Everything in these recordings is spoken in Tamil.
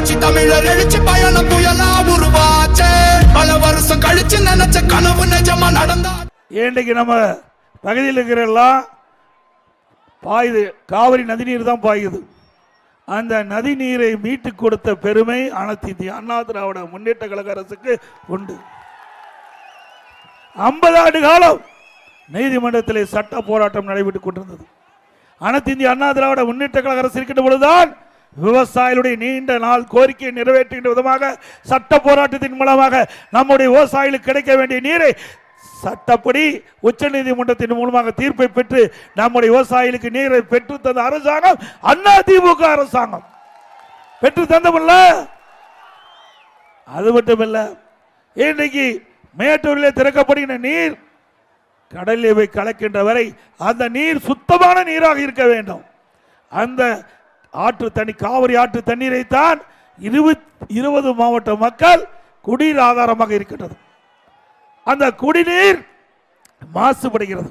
புரட்சி தமிழர் எழுச்சி பயணம் புயலா உருவாச்சே. பல வருஷம் கழிச்சு நினைச்ச கனவு நிஜமா நடந்தா இன்றைக்கு நம்ம பகுதியில் இருக்கிற எல்லாம் பாயுது. காவிரி நதிநீர் தான் பாயுது. அந்த நதி நீரை மீட்டு கொடுத்த பெருமை அனைத்து அண்ணா திராவிட முன்னேற்ற கழக அரசுக்கு உண்டு. ஐம்பது ஆண்டு காலம் நீதிமன்றத்தில் சட்ட போராட்டம் நடைபெற்றுக் கொண்டிருந்தது. அனைத்து இந்திய அண்ணா திராவிட முன்னேற்ற கழக அரசு இருக்கின்ற பொழுதுதான் விவசாயிகளுடைய நீண்ட நாள் கோரிக்கையை நிறைவேற்றுகின்ற விதமாக சட்ட போராட்டத்தின் மூலமாக நம்முடைய விவசாயிகளுக்கு கிடைக்க வேண்டிய நீரை சட்டப்படி உச்சநீதிமன்றத்தின் மூலமாக தீர்ப்பை பெற்று நம்முடைய விவசாயிகளுக்கு நீரை பெற்று தந்த அரசாங்கம் அண்ணா திமுக அரசாங்கம். பெற்று தந்தமில்ல? அது மட்டுமல்ல. இன்றைக்கு மேட்டூரில் திறக்கப்படுகின்ற நீர் கடலில் போய் கலக்கின்ற வரை அந்த நீர் சுத்தமான நீராக இருக்க வேண்டும். அந்த ஆற்று தண்ணி காவிரி ஆற்று தண்ணீரைத்தான் இருபத் இருபது மாவட்ட மக்கள் குடிநீர் ஆதாரமாக இருக்கின்றது. அந்த குடிநீர் மாசுபடுகிறது.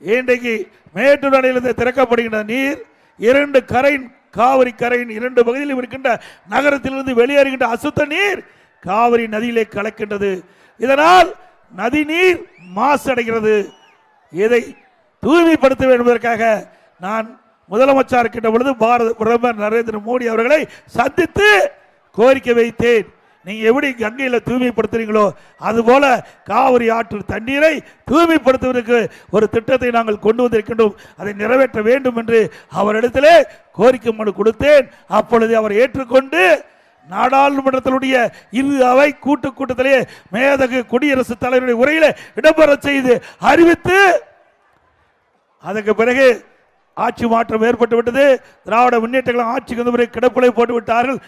இன்றைக்கு மேட்டூர் அணையிலிருந்து திறக்கப்படுகின்ற நீர் இரண்டு கரையின் காவிரி கரையின் இரண்டு பகுதியிலும் இருக்கின்ற நகரத்திலிருந்து வெளியேறுகின்ற அசுத்த நீர் காவிரி நதியிலே கலக்கின்றது. இதனால் நதி நீர் மாசடைகிறது. இதை தூய்மைப்படுத்த வேண்டுவதற்காக என்பதற்காக நான் முதலமைச்சர் இருக்கின்ற பொழுது பாரத பிரதமர் நரேந்திர மோடி அவர்களை சந்தித்து கோரிக்கை வைத்தேன். நீங்கள் எப்படி கங்கையில் தூய்மைப்படுத்துறீங்களோ அதுபோல காவிரி ஆற்று தண்ணீரை தூய்மைப்படுத்துவதற்கு ஒரு திட்டத்தை நாங்கள் கொண்டு வந்திருக்கின்றோம். அதை நிறைவேற்ற வேண்டும் என்று அவரிடத்திலே கோரிக்கை மனு கொடுத்தேன். அப்பொழுது அவர் ஏற்றுக்கொண்டு நாடாளுமன்றத்தினுடைய இரு அவை கூட்டு கூட்டத்திலே மேதகு குடியரசுத் தலைவருடைய உரையில இடம்பெற செய்து அறிவித்து அதற்கு பிறகு ஆட்சி மாற்றம் ஏற்பட்டு விட்டது. திராவிட முன்னேற்றங்களும் ஆட்சிக்கு வந்து முறை கிடப்பிலை போட்டு விட்டார்கள்.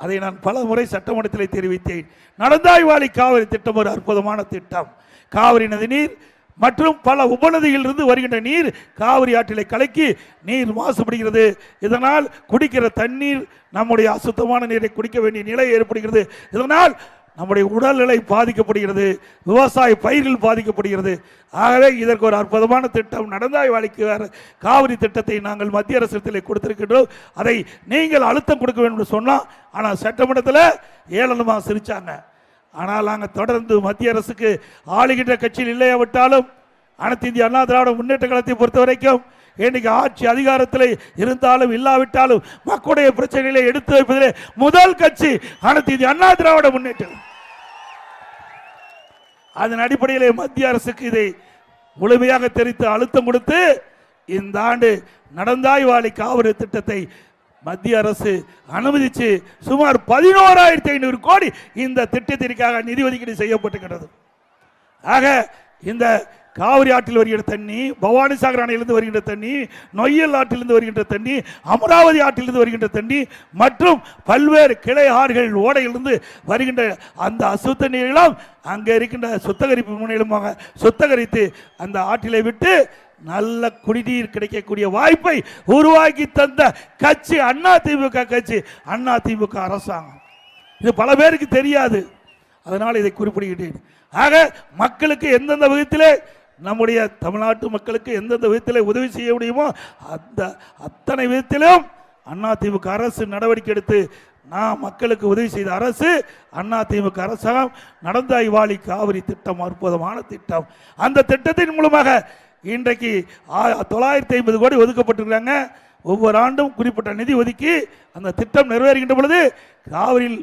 அதை நான் பல முறை சட்டமன்றத்தில் தெரிவித்தேன். நடந்தாய்வாளி காவிரி திட்டம் ஒரு அற்புதமான திட்டம். காவிரி நதி நீர் மற்றும் பல உபநதியிலிருந்து வருகின்ற நீர் காவிரி ஆற்றிலை கலக்கி நீர் மாசுபடுகிறது. இதனால் குடிக்கிற தண்ணீர் நம்முடைய அசுத்தமான நீரை குடிக்க வேண்டிய நிலை ஏற்படுகிறது. இதனால் நம்முடைய உடல்நிலை பாதிக்கப்படுகிறது விவசாய பயிர்கள் பாதிக்கப்படுகிறது. ஆகவே இதற்கு ஒரு அற்புதமான திட்டம் நடந்தாய் வாழிக்கு காவிரி திட்டத்தை நாங்கள் மத்திய அரசிடத்தில் கொடுத்திருக்கின்றோம். அதை நீங்கள் அழுத்தம் கொடுக்க வேண்டும் என்று சொன்னோம் ஆனால் சட்டமன்றத்தில் ஏளனமாக சிரித்தாங்க ஆனால் நாங்கள் தொடர்ந்து மத்திய அரசுக்கு ஆளுகின்ற கட்சியில் இல்லையாவிட்டாலும் அனைத்து இந்திய அண்ணா திராவிட முன்னேற்ற கழகத்தை பொறுத்த வரைக்கும் இன்னைக்கு ஆட்சி அதிகாரத்தில் இருந்தாலும் இல்லாவிட்டாலும் மக்களுடைய பிரச்சனைகளை எடுத்து வைப்பதிலே முதல் கட்சி அனைத்து இந்திய அண்ணா திராவிட முன்னேற்றம் அதன் அடிப்படையில் மத்திய அரசுக்கு இதை முழுமையாக தெரிவித்து அழுத்தம் கொடுத்து இந்த ஆண்டு நடந்தாய் வாழி காவிரி திட்டத்தை மத்திய அரசு அனுமதிச்சு சுமார் பதினோராயிரத்தி ஐநூறு கோடி இந்த திட்டத்திற்காக நிதி ஒதுக்கீடு செய்யப்பட்டுகிறது ஆக இந்த காவிரி ஆற்றில் வருகின்ற தண்ணி பவானி சாகர் அணையிலிருந்து வருகின்ற தண்ணி நொய்யல் ஆற்றிலிருந்து வருகின்ற தண்ணி அமராவதி ஆற்றிலிருந்து வருகின்ற தண்ணி மற்றும் பல்வேறு கிளை ஆறுகள் ஓடையிலிருந்து வருகின்ற அந்த அசுத்த நீரெல்லாம் அங்கே இருக்கின்ற சுத்தகரிப்பு முனையிலுமாக சுத்தகரித்து அந்த ஆற்றிலை விட்டு நல்ல குடிநீர் கிடைக்கக்கூடிய வாய்ப்பை உருவாக்கி தந்த கட்சி அண்ணா திமுக கட்சி அண்ணா திமுக அரசாங்கம். இது பல பேருக்கு தெரியாது. அதனால் இதை குறிப்பிடுகிறேன் ஆக மக்களுக்கு எந்தெந்த விதத்திலே நம்முடைய தமிழ்நாட்டு மக்களுக்கு எந்தெந்த விதத்தில் உதவி செய்ய முடியுமோ அந்த அத்தனை விதத்திலும் அண்ணா அரசு நடவடிக்கை எடுத்து நான் மக்களுக்கு உதவி செய்த அரசு அண்ணா அரசாங்கம் நடந்தாய் வாழி காவிரி திட்டம் அற்புதமான திட்டம். அந்த திட்டத்தின் மூலமாக இன்றைக்கு தொள்ளாயிரத்தி ஐம்பது கோடி ஒதுக்கப்பட்டிருக்கிறாங்க. ஒவ்வொரு ஆண்டும் குறிப்பிட்ட நிதி ஒதுக்கி அந்த திட்டம் நிறைவேறுகின்ற பொழுது காவிரியில்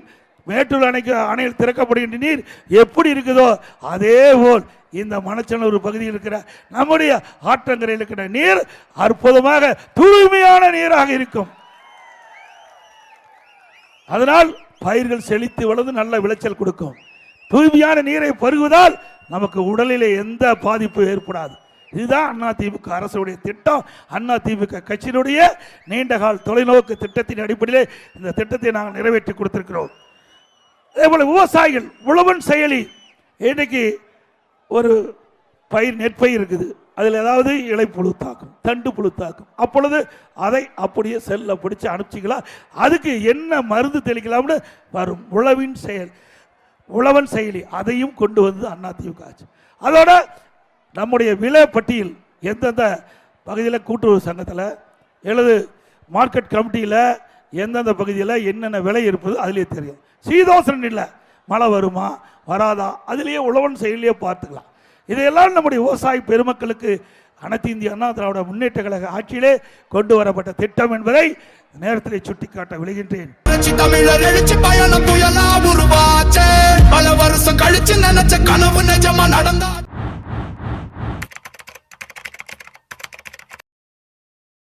மேட்டூர் அணைக்கு அணையில் திறக்கப்படுகின்ற நீர் எப்படி இருக்குதோ அதே போல் இந்த மணச்சனூர் பகுதியில் இருக்கிற நம்முடைய ஆற்றங்கரையில் இருக்கிற நீர் அற்புதமாக தூய்மையான நீராக இருக்கும். அதனால் பயிர்கள் செழித்து வளர்ந்து நல்ல விளைச்சல் கொடுக்கும். தூய்மையான நீரை பருகுவதால் நமக்கு உடலிலே எந்த பாதிப்பு ஏற்படாது. இதுதான் அதிமுக அரசுடைய திட்டம். அதிமுக கட்சியினுடைய நீண்டகால் தொலைநோக்கு திட்டத்தின் அடிப்படையிலே இந்த திட்டத்தை நாங்கள் நிறைவேற்றி கொடுத்திருக்கிறோம். அதே போல விவசாயிகள் உழவன் செயலி. இன்னைக்கு ஒரு பயிர் நெற்பயிர் இருக்குது. அதில் ஏதாவது இலைப்புழு தாக்கும் தண்டு புழு தாக்கும் அப்பொழுது அதை அப்படியே செல்ல பிடிச்சி அனுப்பிச்சிக்கலாம். அதுக்கு என்ன மருந்து தெளிக்கலாம்னு? வரும். உழவின் செயல். உழவன் செயலி. அதையும் கொண்டு வந்து அதிமுக ஆச்சு. அதோட நம்முடைய விலை பட்டியல் எந்தெந்த பகுதியில் கூட்டுறவு சங்கத்தில் எழுது மார்க்கெட் கமிட்டியில் எந்தெந்த பகுதியில் என்னென்ன விலை இருப்பது அதுலேயே தெரியும். சீதோசனம் இல்லை. மழை வருமா வராதா? அதுலேயே உழவன் செயலியே பார்த்துக்கலாம். இதையெல்லாம் நம்முடைய விவசாய பெருமக்களுக்கு அனைத்து இந்திய அண்ணா திராவிட முன்னேற்ற கழக ஆட்சியிலே கொண்டு வரப்பட்ட திட்டம் என்பதை நேரத்தில் சுட்டிக்காட்ட விளைகின்றேன் தமிழர் எழுச்சி பல வருஷம் கழிச்சு நினைச்ச கனவு நிஜமா நடந்தா